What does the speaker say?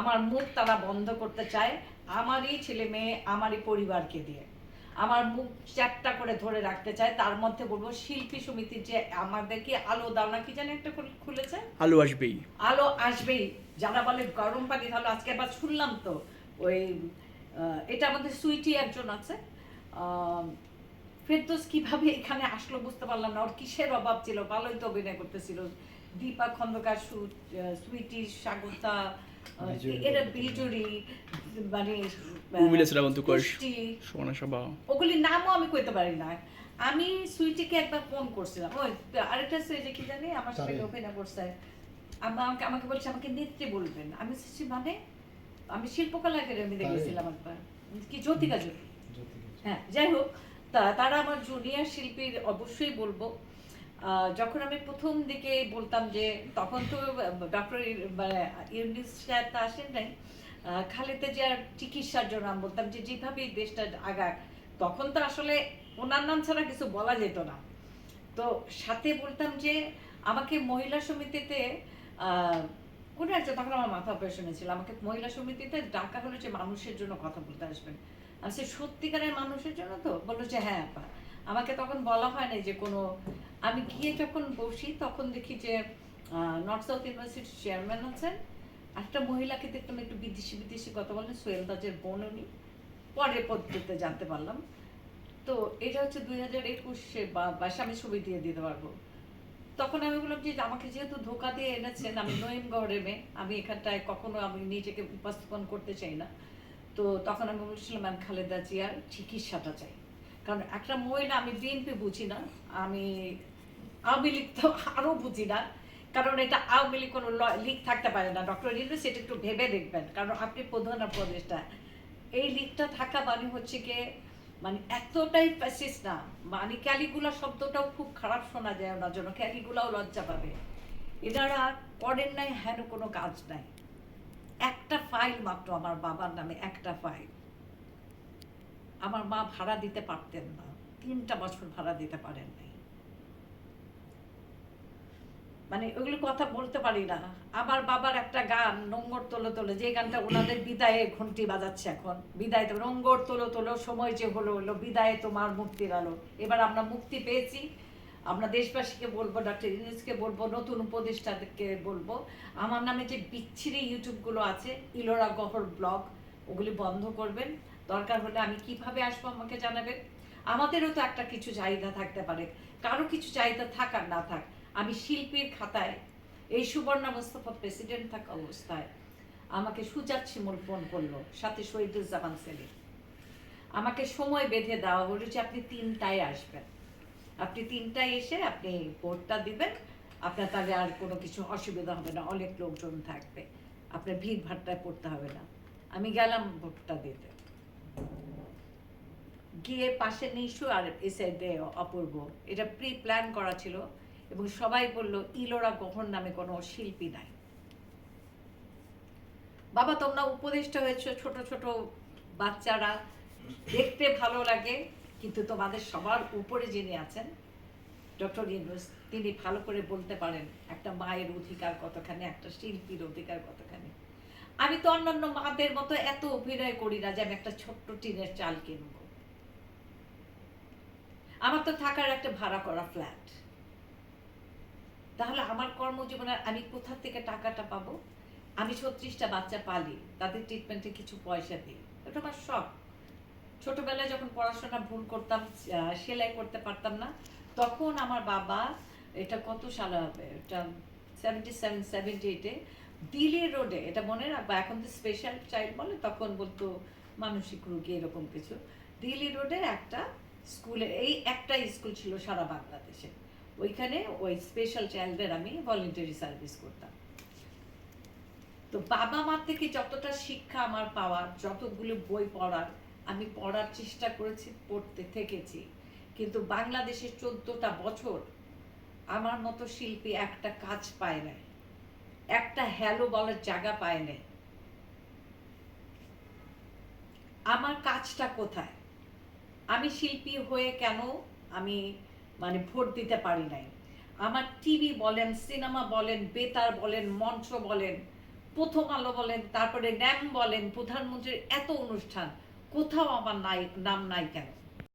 আমার মুখ তারা বন্ধ করতে চায় আমারই ছেলে মেয়ে আমারই পরিবারকে দিয়ে। আমার মুখ চ্যাপটা করে ধরে রাখতে চায় তার মধ্যে বলব শিল্পী সমিতির যে আমাদেরকে আলো দাও না কি জানি একটা খুলেছে? আলো আসবেই। আলো আসবেই। যারা বলে গরম পানি তাহলে আজকে আবার শুনলাম তো ওই এটা আমাদের সুইটি একজন আছে। ফেরদোস কীভাবে এখানে আসলো বুঝতে পারলাম না ওর কিসের অভাব ছিল? ভালোই তো অভিনয় করতেছিল। দীপা খন্দকার সুইটি স্বাগতা। এরা বিজুরি মানে আহ, উর্মিলা শ্রাবন্তকর সোনা সভা। ওগুলির নামও আমি কইতে পারি না। আমি সুইটিকে একবার ফোন করছিলাম। ওই আরেকটা সুইটি কি জানি আমার সাথে অভিনয় করছে। আমাকে আমাকে বলছে আমাকে নেত্রী বলবেন। আমি মানে? আমি শিল্পকলা একাডেমিতে তারে। গেছিলাম একবার। কি জ্যোতিকা জ্যোতি। হ্যাঁ যাই হোক তা- তারা আমার জুনিয়র শিল্পীর অবশ্যই বলব। যখন আমি প্রথম দিকে বলতাম যে তখন তো ডক্টর ইউনিস সাহেব তা আসেন নাই খালেদা জিয়ার চিকিৎসার জন্য আমি বলতাম যে যেভাবে দেশটা আগাক তখন তো আসলে ওনার নাম ছাড়া কিছু বলা যেত না। তো সাথে বলতাম যে আমাকে মহিলা সমিতিতে কোনো একটা তখন আমার মাথা অপারেশন ছিল আমাকে মহিলা সমিতিতে ডাকা হলো যে মানুষের জন্য কথা বলতে আসবেন। আমি বলছি, সত্যিকারের মানুষের জন্য তো বলল যে হ্যাঁ আপা আমাকে তখন বলা হয় না যে কোনো, আমি গিয়ে যখন বসি তখন দেখি যে নর্থ সাউথ ইউনিভার্সিটির চেয়ারম্যান আছেন। একটা মহিলাকে দেখলাম একটু বিদেশি বিদেশি কথা বলেন সোহেল দাজের বোন উনি। পরে পদ্ধতিতে জানতে পারলাম। তো এটা হচ্ছে দুই হাজার একুশে বা, বাইশে আমি ছবি দিয়ে দিতে পারব। তখন আমি বললাম যে, আমাকে যেহেতু ধোকা দিয়ে এনেছেন, আমি নইম গড়ে মেয়ে, আমি এখানটায় কখনো আমি নিজেকে উপস্থাপন করতে চাই না। তো তখন আমি বলছিলাম আমি খালেদা জিয়ার চিকিৎসাটা চাই। কারণ একটা মহিলা আমি বিএনপি বুঝি না, আমি আওয়ামী লীগ তো আরও বুঝি না, কারণ এটা আওয়ামী লীগ কোনো লিগ থাকতে পারে না। ডক্টর ইউনুস এটা একটু ভেবে দেখবেন, কারণ আপনি প্রধান উপদেষ্টা। এই লিগটা থাকা মানে হচ্ছে গিয়ে মানে এতটাই প্যাসিস না মানে ক্যালিগুলা শব্দটাও খুব খারাপ শোনা যায় ওনার জন্য, ক্যালিগুলাও লজ্জা পাবে। এনারা করেন নাই, হেন কোনো কাজ নাই। একটা ফাইল মাত্র আমার বাবার নামে, একটা ফাইল আমার মা ভাড়া দিতে পারতেন না। তিনটা বছর ভাড়া দিতে পারেন নাই। মানে ওগুলো কথা বলতে পারি না। আমার বাবার একটা গান নোংর তোলো তোলো, যে গানটা ওনাদের বিদায়ে ঘন্টি বাজাচ্ছে এখন। বিদায় তো নোংর তোলো তোলো, সময় যে হলো হলো, বিদায়ে তোমার মুক্তির আলো। এবার আমরা মুক্তি পেয়েছি। আমরা দেশবাসীকে বলব ডক্টর ইউনুসকে বলব, নতুন উপদেষ্টাকে বলব, আমার নামে যে বিচ্ছিরি ইউটিউবগুলো আছে, ইলোরা গহর ব্লগ, ওগুলি বন্ধ করবেন। দরকার হলে আমি কীভাবে আসব আমাকে জানাবেন আমাদেরও তো একটা কিছু চাহিদা থাকতে পারে। কারও কিছু চাহিদা থাক আর না থাক, আমি শিল্পীর খাতায় এই সুবর্ণা মোস্তফা প্রেসিডেন্ট থাকা অবস্থায় আমাকে সুজাত শিমুল ফোন করল, সাথে শহীদুজ্জামান সেলিম। আমাকে সময় বেঁধে দেওয়া বলেছে আপনি তিনটায় আসবেন। আপনি তিনটায় এসে আপনি ভোটটা দিবেন। আপনার তাহলে আর কোনো কিছু অসুবিধা হবে না, অনেক লোকজন থাকবে। আপনার ভিড় ভাট্টায় পড়তে হবে না। আমি গেলাম ভোটটা দিতে। গিয়ে পাশে নিশু আর এ সাইডে অপূর্ব। এটা প্রি প্ল্যান করা ছিল এবং সবাই বলল, ইলোরা গহন নামে কোনো শিল্পী নাই। বাবা, তোমরা উপদেষ্টা হয়েছে, ছোট ছোট বাচ্চারা। দেখতে ভালো লাগে, কিন্তু তোমাদের সবার উপরে যিনি আছেন, ডক্টর ইউনুস, তিনি ভালো করে বলতে পারেন, একটা মায়ের অধিকার কতখানি, একটা শিল্পীর অধিকার কতখানি। আমি তো অন্যান্য মাদের মতো এত অভিনয় করি না যে আমি একটা ছোট্ট টিনের চাল কিনবো। আমার তো থাকার একটা ভাড়া করা ফ্ল্যাট তাহলে আমার কর্মজীবনে আমি কোথা থেকে টাকাটা পাবো? আমি ছত্রিশটা বাচ্চা পালি, তাদের ট্রিটমেন্টে কিছু পয়সা দিই। ওটা আমার শখ। ছোটবেলায় যখন পড়াশোনা ভুল করতাম সেলাই করতে পারতাম না, তখন আমার বাবা, এটা কত সালে হবে? এটা সেভেন্টি সেভেন সেভেন্টি এইটে দিল্লি রোডে এটা মনে রাখব, এখন তো স্পেশাল চাইল্ড বলে, তখন বলতো মানসিক রোগী এরকম কিছু। দিল্লি রোডে একটা স্কুলে এই একটা স্কুল ছিল সারা বাংলাদেশে। ওইখানে ওই স্পেশাল চাইল্ডদের আমি ভলেন্টারি সার্ভিস করতাম। তো বাবা মার থেকে যতটা শিক্ষা আমার পাওয়ার যতগুলো বই পড়ার, আমি পড়ার চেষ্টা করেছি, পড়তে থেকেছি। কিন্তু বাংলাদেশের চোদ্দটা বছর আমার মতো শিল্পী একটা কাজ পায় নাই। একটা হ্যালো বলার জায়গা পায় নাই। আমার কাজটা কোথায়? আমি শিল্পী হয়ে কেন আমি মানে ভোট দিতে পারি নাই? আমার টিভি বলেন সিনেমা বলেন, বেতার বলেন, মঞ্চ বলেন, প্রথম আলো বলেন, তারপরে ন্যাম বলেন, প্রধানমন্ত্রীর এত অনুষ্ঠান, কোথাও আমার নাই, নাম নাই কেন?